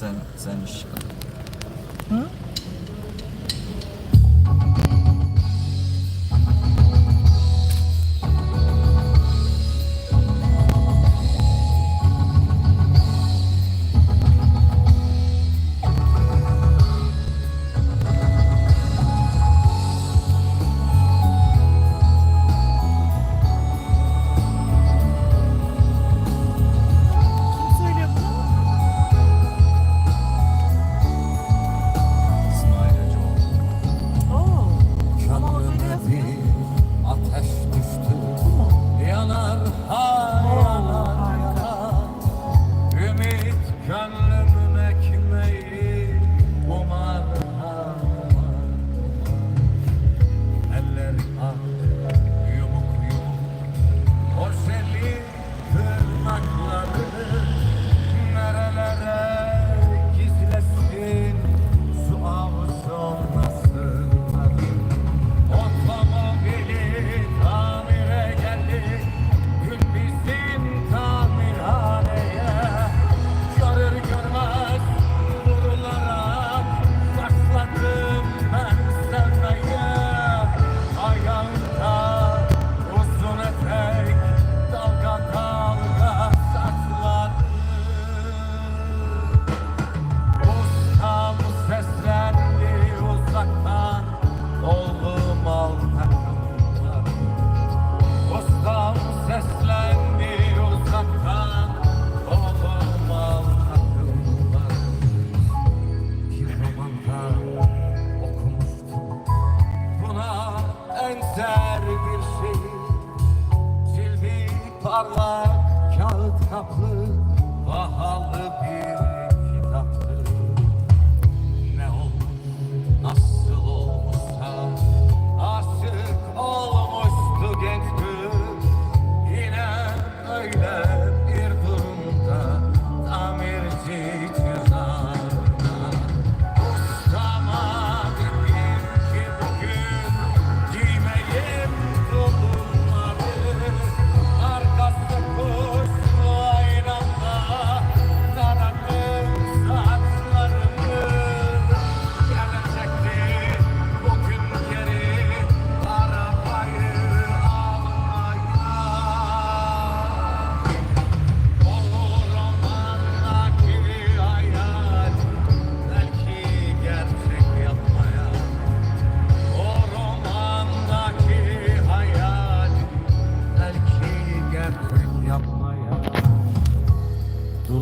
Це, це не щека. haklı Vah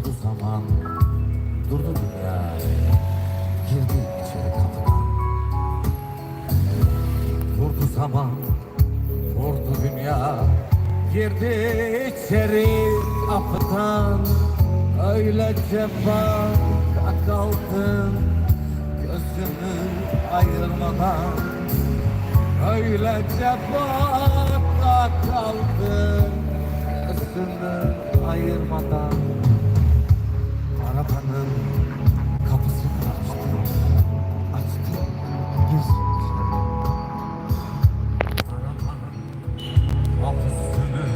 durdu zaman Durdu dünya. Girdi içeri kapıdan. Durdu zaman Durdu dünya. Girdi içeri kapıdan. Öylece bak kaldım Gözümü ayırmadan. Öylece bak kaldım Gözümü ayırmadan. Kapanın kapısı açtı. Açtı. Gir. Kapısını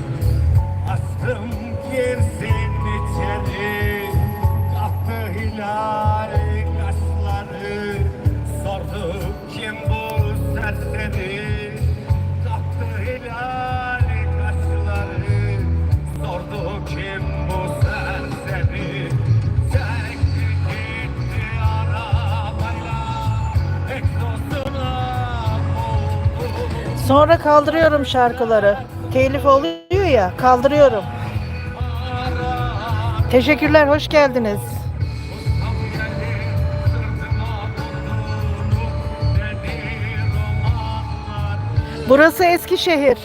açtım. Girsin. Sonra kaldırıyorum şarkıları. Telif oluyor ya kaldırıyorum. Teşekkürler hoş geldiniz. Burası Eskişehir.